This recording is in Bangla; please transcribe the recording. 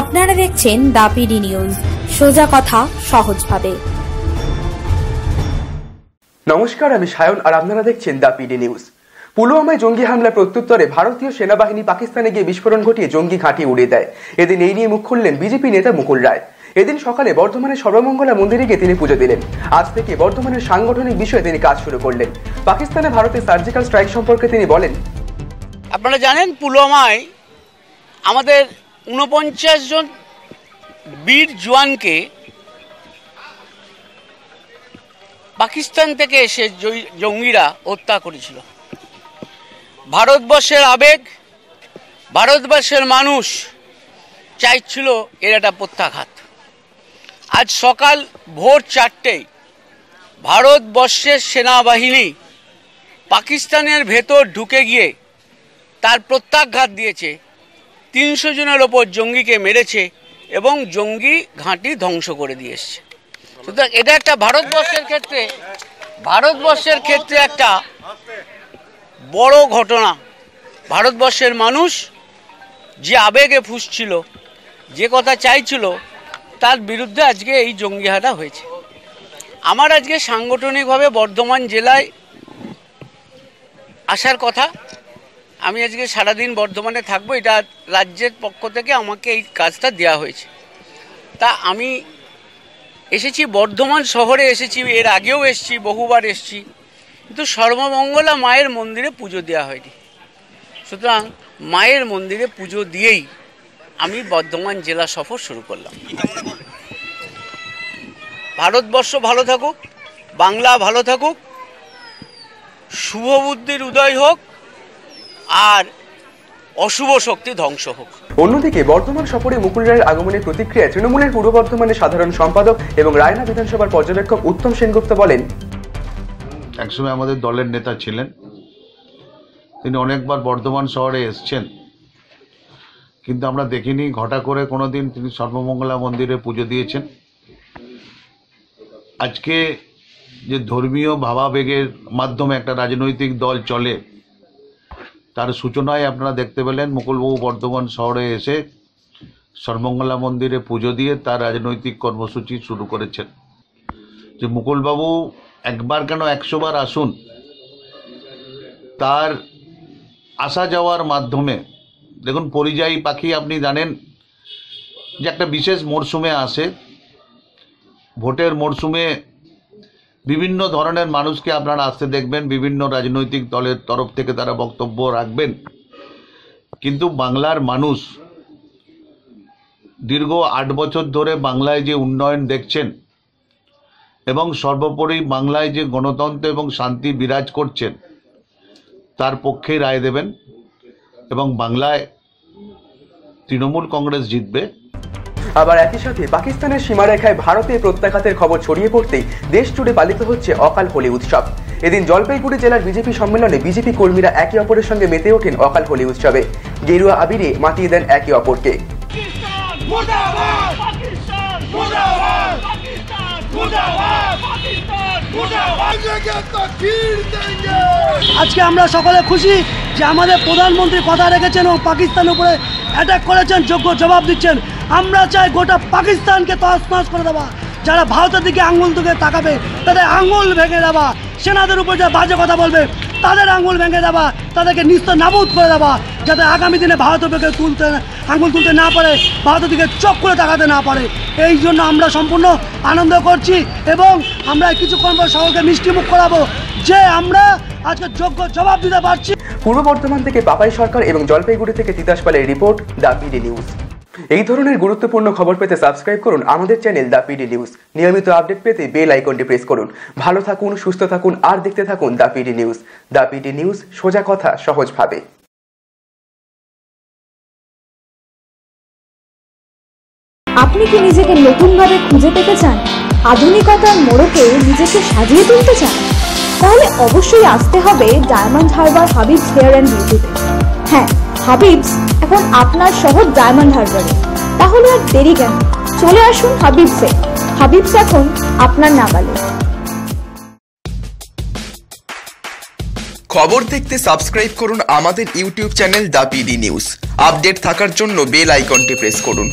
আপনারা দেখছেন দাপিডি নিউজ। সোজা কথা সহজভাবে। নমস্কার আমি সায়ন আর আপনারা দেখছেন দ্য পিডি নিউজ। পুলওয়ামায় জঙ্গি হামলার প্রত্যুত্তরে ভারতীয় সেনাবাহিনী পাকিস্তানে গিয়ে বিস্ফোরণ ঘটিয়ে জঙ্গি ঘাঁটি উড়িয়ে দেয়। এদিন এই নিয়ে মুখ খুললেন বিজেপি নেতা মুকুল রায়। এদিন সকালে বর্ধমানের সর্বমঙ্গলা মন্দিরে গিয়ে তিনি পুজো দিলেন। আজ থেকে বর্ধমানের সাংগঠনিক বিষয়ে তিনি কাজ শুরু করলেন। পাকিস্তানে ভারতের সার্জিক্যাল স্ট্রাইক সম্পর্কে তিনি বলেন আপনারা জানেন পুলওয়ামায় আমাদের উনপঞ্চাশ জন বীর জওয়ানকে পাকিস্তান থেকে এসে জঙ্গিরা হত্যা করেছিল। ভারতবর্ষের আবেগ, ভারতবর্ষের মানুষ চাইছিল এর একটা প্রত্যাঘাত। আজ সকাল ভোর চারটেই ভারতবর্ষের সেনাবাহিনী পাকিস্তানের ভেতর ঢুকে গিয়ে তার প্রত্যাঘাত দিয়েছে তিনশো জনের ওপর জঙ্গিকে মেরেছে এবং জঙ্গি ঘাঁটি ধ্বংস করে দিয়ে এসছে। সুতরাং এটা একটা ভারতবর্ষের ক্ষেত্রে ভারতবর্ষের ক্ষেত্রে একটা বড় ঘটনা। ভারতবর্ষের মানুষ যে আবেগে ফুসছিল, যে কথা চাইছিল, তার বিরুদ্ধে আজকে এই জঙ্গিহাটা হয়েছে। আমার আজকে সাংগঠনিকভাবে বর্ধমান জেলায় আসার কথা আমি আজকে সারাদিন বর্ধমানে থাকব, এটা রাজ্যের পক্ষ থেকে আমাকে এই কাজটা দেওয়া হয়েছে। তা আমি এসেছি, বর্ধমান শহরে এসেছি, এর আগেও এসেছি, বহুবার এসেছি, কিন্তু সর্বমঙ্গলা মায়ের মন্দিরে পুজো দেওয়া হয়নি। সুতরাং মায়ের মন্দিরে পুজো দিয়েই আমি বর্ধমান জেলা সফর শুরু করলাম। ভারতবর্ষ ভালো থাকুক, বাংলা ভালো থাকুক, শুভ বুদ্ধির উদয় হোক আর অশুভ শক্তি ধ্বংস হোক। অন্যদিকে বর্ধমান সফরে মুকুল রায়ের আগমনের প্রতিক্রিয়ায় তৃণমূলের পূর্ব বর্ধমানের সাধারণ সম্পাদক এবং রায়না বিধানসভার পর্যবেক্ষক উত্তম সেনগুপ্ত বলেন একসময় আমাদের দলের নেতা ছিলেন। তিনি অনেকবার বর্ধমান শহরে এসছেন। কিন্তু আমরা দেখিনি ঘটা করে কোনো দিন তিনি সর্বমঙ্গলা মন্দিরে পুজো দিয়েছেন। আজকে যে ধর্মীয় ভাবাবেগের মাধ্যমে একটা রাজনৈতিক দল চলে তার সূচনায় আপনারা দেখতে পেলেন মুকুলবাবু বর্ধমান শহরে এসে সর্বমঙ্গলা মন্দিরে পুজো দিয়ে তার রাজনৈতিক কর্মসূচি শুরু করেছেন। যে মুকুলবাবু একবার কেন একশোবার আসুন, তার আসা যাওয়ার মাধ্যমে, দেখুন পরিযায়ী পাখি আপনি জানেন যে একটা বিশেষ মরশুমে আসে, ভোটের মরশুমে বিভিন্ন ধরনের মানুষকে আপনারা আসতে দেখবেন, বিভিন্ন রাজনৈতিক দলের তরফ থেকে তারা বক্তব্য রাখবেন। কিন্তু বাংলার মানুষ দীর্ঘ আট বছর ধরে বাংলায় যে উন্নয়ন দেখছেন এবং সর্বোপরি বাংলায় যে গণতন্ত্র এবং শান্তি বিরাজ করছেন, তার পক্ষেই রায় দেবেন এবং বাংলায় তৃণমূল কংগ্রেস জিতবে। আবার একই সাথে পাকিস্তানের সীমারেখায় ভারতে প্রত্যাঘাতের খবর ছড়িয়ে পড়তেই দেশ জুড়ে পালিত হচ্ছে অকাল হোলি উৎসব। এদিন জলপাইগুড়ি জেলার বিজেপি সম্মেলনে বিজেপি কর্মীরা একে অপরের সঙ্গে মেতে ওঠেন অকাল হোলি উৎসবে। গেরুয়া আবিরে মাতিয়ে দেন একে অপরকে। আজকে আমরা সকলে খুশি যে আমাদের প্রধানমন্ত্রী কথা রেখেছেন এবং পাকিস্তান উপরে অ্যাটাক করেছেন যোগ্য জবাব দিচ্ছেন। আমরা চাই গোটা পাকিস্তানকে তছনছ করে দেওয়া। যারা ভারতের দিকে আঙুল দিকে তাকাবে, তাদের আঙুল ভেঙে দেওয়া। সেনাদের উপর যে বাজে কথা বলবে, তাদের আঙুল ভেঙে দেওয়া। তাদেরকে নিস্ত নাবুদ করে দেওয়া, যাতে আগামী দিনে ভারতের দিকে তুলতে, আঙুল তুলতে না পারে, ভারতের দিকে চোখ করে তাকাতে না পারে। এই জন্য আমরা সম্পূর্ণ আনন্দ করছি এবং আমরা কিছুক্ষণ পর সকলকে মিষ্টিমুখ করাবো। যে আমরা আজকে যোগ্য জবাব দিতে পারছি। পূর্ব বর্ধমান থেকে পাপাই সরকার এবং জলপাইগুড়ি থেকে তিতাস পালের রিপোর্ট, দ্য পিডি নিউজ। এই ধরনের গুরুত্বপূর্ণ খবর পেতে সাবস্ক্রাইব করুন আমাদের channel the P D news নিয়মিত আপডেট পেতে বেল আইকনটি প্রেস করুন। ভালো থাকুন, সুস্থ থাকুন, আর দেখতে থাকুন the P D news the P D news সোজা কথা সহজভাবে আপনি কি নিজেকে নতুনভাবে খুঁজে পেতে চান? আধুনিকতার মোড়কে নিজেকে সাজিয়ে তুলতে চান? তাহলে অবশ্যই আসতে হবে Diamond Harbour Habibs hair and বিউটিতে হ্যাঁ হাবিবস এখন আপনার শহর ডায়মন্ড হারবারে তাহলে আর দেরি কেন? চলে আসুন হাবিবসে হাবিবস এখন আপনার নাগালে। খবর দেখতে সাবস্ক্রাইব করুন আমাদের YouTube channel the P D news update থাকার জন্য বেল আইকনটি প্রেস করুন।